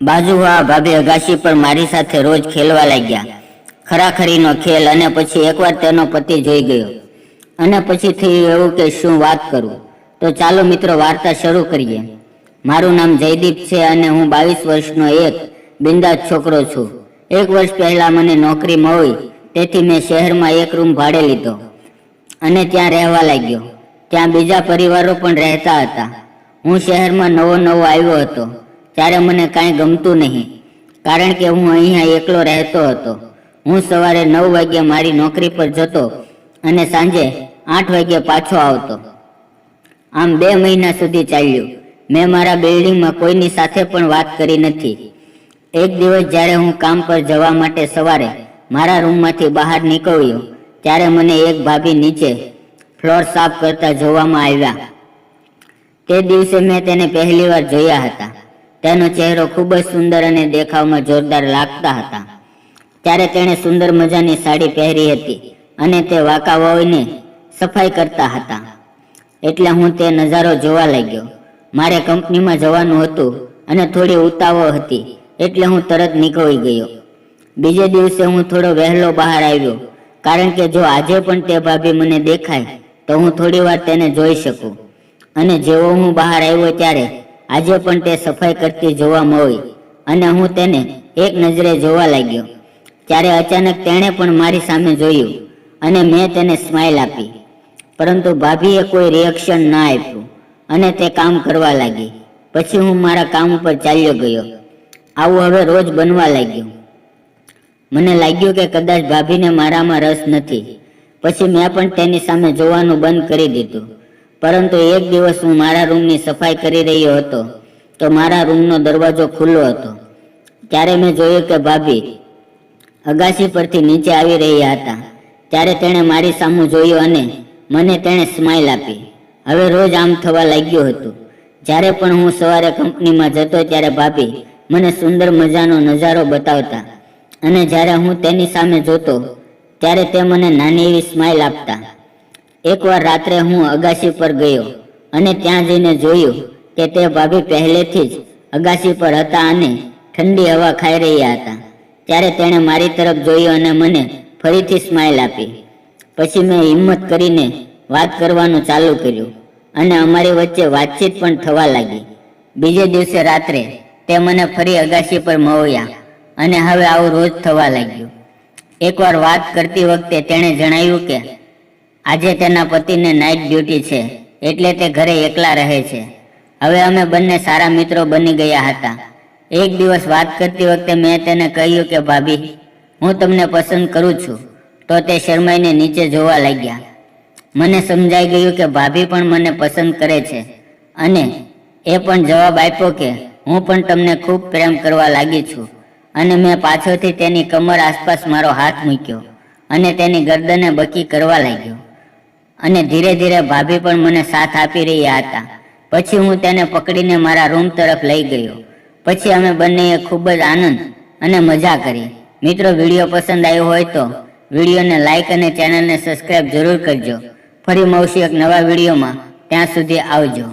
બાજુવાળા ભાભી અગાશી પર મારી સાથે રોજ ખેલવા લાગ્યા. ખરાખરીનો ખેલ અને પછી એકવાર તેનો પતિ જોઈ ગયો. અને પછી થયું એવું કે શું વાત કરું? તો ચાલો મિત્રો, વાર્તા શરૂ કરીએ. મારું નામ જયદીપ છે અને હું બાવીસ વર્ષનો એક બિંદાસ છોકરો છું. એક વર્ષ પહેલા મને નોકરી મળી, તેથી મેં શહેરમાં એક રૂમ ભાડે લીધો અને ત્યાં રહેવા લાગ્યો. ત્યાં બીજા પરિવારો પણ રહેતા હતા. હું શહેરમાં નવો નવો આવ્યો હતો. ત્યારે મને કાંઈ ગમતું નહીં. કારણ કે હું અહીંયા એકલો રહેતો હતો. હું સવારે નવ વાગ્યે મારી નોકરી પર જતો અને સાંજે આઠ વાગ્યે પાછો આવતો. આમ બે મહિના સુધી ચાલ્યું. મેં મારા બિલ્ડિંગમાં કોઈની સાથે પણ વાત કરી નથી. એક દિવસ જ્યારે હું કામ પર જવા માટે સવારે મારા રૂમમાંથી બહાર નીકળ્યો, ત્યારે મને એક ભાભી નીચે ફ્લોર સાફ કરતા જોવામાં આવ્યા. તે દિવસે મેં તેને પહેલીવાર જોયા હતા. તેનો ચહેરો ખૂબ જ સુંદર અને દેખાવમાં જોરદાર લાગતા હતા. ત્યારે તેણે સુંદર મજાની સાડી પહેરી હતી અને તે વાંકાવાઓને સફાઈ કરતા હતા. એટલે હું તે નજારો જોવા લાગ્યો. મારે કંપનીમાં જવાનું હતું અને થોડી ઉતાવળ હતી, એટલે હું તરત નીકળી ગયો. બીજે દિવસે હું થોડો વહેલો બહાર આવ્યો, કારણ કે જો આજે પણ તે ભાભી મને દેખાય, તો હું થોડી વાર તેને જોઈ શકું. અને જેવો હું બહાર આવ્યો ત્યારે આજે પણ તે સફાઈ કરતી જોવા મળી અને હું તેને એક નજરે જોવા લાગ્યો. ત્યારે અચાનક તેણે પણ મારી સામે જોયું અને મેં તેને સ્માઇલ આપી. પરંતુ ભાભીએ કોઈ રિએક્શન ના આપ્યું અને તે કામ કરવા લાગી. પછી હું મારા કામ ઉપર ચાલ્યો ગયો. આવું હવે રોજ બનવા લાગ્યું. મને લાગ્યું કે કદાચ ભાભીને મારામાં રસ નથી. પછી મેં પણ તેની સામે જોવાનું બંધ કરી દીધું. પરંતુ એક દિવસ હું મારા રૂમની સફાઈ કરી રહ્યો હતો, તો મારા રૂમનો દરવાજો ખુલ્લો હતો. ત્યારે મેં જોયું કે ભાભી અગાસી પરથી નીચે આવી રહ્યા હતા. ત્યારે તેણે મારી સામું જોયું અને મને તેણે સ્માઇલ આપી. હવે રોજ આમ થવા લાગ્યું હતું. જ્યારે પણ હું સવારે કંપનીમાં જતો ત્યારે ભાભી મને સુંદર મજાનો નજારો બતાવતા અને જ્યારે હું તેની સામે જોતો, ત્યારે તે મને નાની એવી સ્માઇલ આપતા. એકવાર રાત્રે હું અગાસી પર ગયો અને ત્યાં જઈને જોયું કે તે ભાભી પહેલેથી જ અગાસી પર હતા અને ઠંડી હવા ખાઈ રહ્યા હતા. ત્યારે તેણે મારી તરફ જોયું અને મને ફરીથી સ્માઇલ આપી. પછી મેં હિંમત કરીને વાત કરવાનું ચાલુ કર્યું અને અમારી વચ્ચે વાતચીત પણ થવા લાગી. બીજે દિવસે રાત્રે તે મને ફરી અગાસી પર મળ્યા અને હવે આવું રોજ થવા લાગ્યું. એકવાર વાત કરતી વખતે તેણે જણાવ્યું કે આજે તેના પતિને નાઇટ ડ્યુટી છે, એટલે તે ઘરે એકલા રહે છે. હવે અમે બંને સારા મિત્રો બની ગયા હતા. એક દિવસ વાત કરતી વખતે મેં તેને કહ્યું કે, ભાભી, હું તમને પસંદ કરું છું. તો તે શરમાઈને નીચે જોવા લાગ્યા. મને સમજાઈ ગયું કે, ભાભી પણ મને પસંદ કરે છે. અને એ પણ જવાબ આપ્યો કે, હું પણ તમને ખૂબ પ્રેમ કરવા લાગી છું. અને મેં પાછળથી તેની કમર આસપાસ મારો હાથ મૂક્યો અને તેની ગરદને બકી કરવા લાગ્યો. અને ધીરે ધીરે ભાભી પણ મને સાથ આપી રહ્યા હતા. પછી હું તેને પકડીને મારા રૂમ તરફ લઈ ગયો. પછી અમે બંનેએ ખૂબ જ આનંદ અને મજા કરી. મિત્રો, વીડિયો પસંદ આવ્યો હોય તો વિડીયોને લાઇક અને ચેનલને સબસ્ક્રાઇબ જરૂર કરજો. ફરી મળશું એક નવા વિડીયોમાં. ત્યાં સુધી આવજો.